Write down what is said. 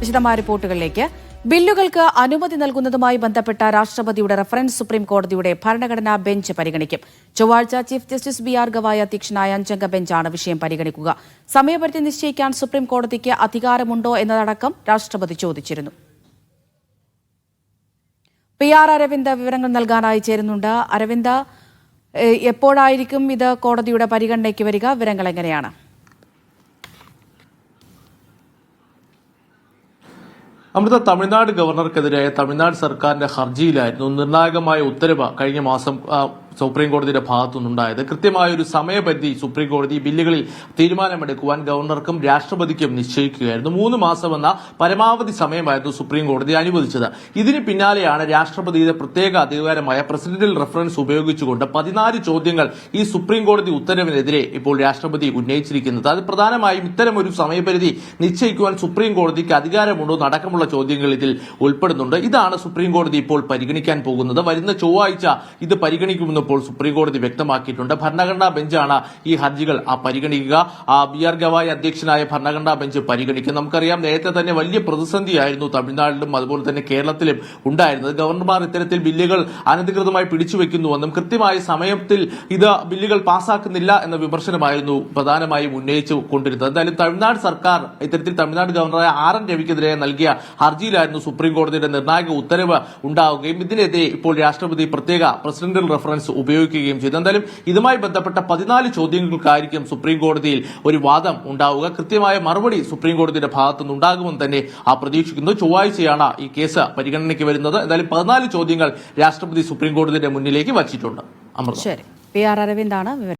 വിശദമായ റിപ്പോർട്ടുകളിലേക്ക്. ബില്ലുകൾക്ക് അനുമതി നൽകുന്നതുമായി ബന്ധപ്പെട്ട രാഷ്ട്രപതിയുടെ റഫറൻസ് സുപ്രീം കോടതിയുടെ ഭരണഘടനാ ബെഞ്ച് പരിഗണിക്കും. ചൊവ്വാഴ്ച chief justice B R Gavai അധ്യക്ഷനായ അഞ്ചംഗ ബെഞ്ചാണ് വിഷയം പരിഗണിക്കുക. സമയപരിധി നിശ്ചയിക്കാൻ സുപ്രീം കോടതിക്ക് അധികാരമുണ്ടോ എന്നതടക്കം രാഷ്ട്രപതി ചോദിച്ചിരുന്നു. പി ആർ അരവിന്ദ് വിവരങ്ങൾ നൽകാനായി ചേരുന്നുണ്ട്. അരവിന്ദ് എപ്പോഴായിരിക്കും ഇത് കോടതിയുടെ പരിഗണനയ്ക്ക് വരിക? വിവരങ്ങൾ എങ്ങനെയാണ്? അമൃത തമിഴ്നാട് ഗവർണർക്കെതിരായ തമിഴ്നാട് സർക്കാരിന്റെ ഹർജിയിലായിരുന്നു നിർണായകമായ ഉത്തരവ് കഴിഞ്ഞ മാസം സുപ്രീം കോടതിയുടെ ഭാഗത്തുനിന്നുണ്ടായത്. കൃത്യമായ ഒരു സമയപരിധി സുപ്രീം കോടതി ബില്ലുകളിൽ തീരുമാനമെടുക്കുവാൻ ഗവർണർക്കും രാഷ്ട്രപതിക്കും നിശ്ചയിക്കുകയായിരുന്നു. മൂന്ന് മാസം എന്ന പരമാവധി സമയമായിരുന്നു സുപ്രീം കോടതി അനുവദിച്ചത്. ഇതിന് പിന്നാലെയാണ് രാഷ്ട്രപതിയുടെ പ്രത്യേക അധികാരമായ പ്രസിഡന്റൽ റഫറൻസ് ഉപയോഗിച്ചുകൊണ്ട് പതിനാല് ചോദ്യങ്ങൾ ഈ സുപ്രീം കോടതി ഉത്തരവിനെതിരെ ഇപ്പോൾ രാഷ്ട്രപതി ഉന്നയിച്ചിരിക്കുന്നത്. അത് പ്രധാനമായും ഇത്തരം ഒരു സമയപരിധി നിശ്ചയിക്കുവാൻ സുപ്രീം കോടതിക്ക് അധികാരമുണ്ടോ നടക്കമുള്ള ചോദ്യങ്ങൾ ഇതിൽ ഉൾപ്പെടുന്നുണ്ട്. ഇതാണ് സുപ്രീം കോടതി ഇപ്പോൾ പരിഗണിക്കാൻ പോകുന്നത്. വരുന്ന ചൊവ്വാഴ്ച ഇത് പരിഗണിക്കുമെന്ന് ഇപ്പോൾ സുപ്രീം കോടതി വ്യക്തമാക്കിയിട്ടുണ്ട്. ഭരണഘടനാ ബെഞ്ചാണ് ഈ ഹർജികൾ ആ പരിഗണിക്കുക. ബി ആർ ഗവായ് അധ്യക്ഷനായ ഭരണഘടനാ ബെഞ്ച് പരിഗണിക്കും. നമുക്കറിയാം നേരത്തെ തന്നെ വലിയ പ്രതിസന്ധിയായിരുന്നു തമിഴ്നാട്ടിലും അതുപോലെ തന്നെ കേരളത്തിലും ഉണ്ടായിരുന്നത്. ഗവർണർമാർ ഇത്തരത്തിൽ ബില്ലുകൾ അനധികൃതമായി പിടിച്ചുവെക്കുന്നുവെന്നും കൃത്യമായ സമയത്തിൽ ഇത് ബില്ലുകൾ പാസാക്കുന്നില്ല എന്ന വിമർശനമായിരുന്നു പ്രധാനമായും ഉന്നയിച്ചു കൊണ്ടിരുന്നത്. എന്തായാലും തമിഴ്നാട് സർക്കാർ ഇത്തരത്തിൽ തമിഴ്നാട് ഗവർണറായ ആർ എൻ രവിക്കെതിരെ നൽകിയ ഹർജിയിലായിരുന്നു സുപ്രീം കോടതിയുടെ നിർണായക ഉത്തരവ് ഉണ്ടാവുകയും ഇതിനെതിരെ ഇപ്പോൾ രാഷ്ട്രപതി പ്രത്യേക പ്രസിഡന്റൽ റഫറൻസ് ഉപയോഗിക്കുകയും ചെയ്തു. എന്തായാലും ഇതുമായി ബന്ധപ്പെട്ട പതിനാല് ചോദ്യങ്ങൾക്കായിരിക്കും സുപ്രീം കോടതിയിൽ ഒരു വാദം ഉണ്ടാവുക. കൃത്യമായ മറുപടി സുപ്രീം കോടതിയുടെ ഭാഗത്തുനിന്ന് ഉണ്ടാകുമെന്ന് തന്നെ ആ പ്രതീക്ഷിക്കുന്നു. ചൊവ്വാഴ്ചയാണ് ഈ കേസ് പരിഗണനയ്ക്ക് വരുന്നത്. എന്തായാലും പതിനാല് ചോദ്യങ്ങൾ രാഷ്ട്രപതി സുപ്രീം കോടതിയുടെ മുന്നിലേക്ക് വച്ചിട്ടുണ്ട്. അമൃത. ശരി. P R അരവിന്ദാണ്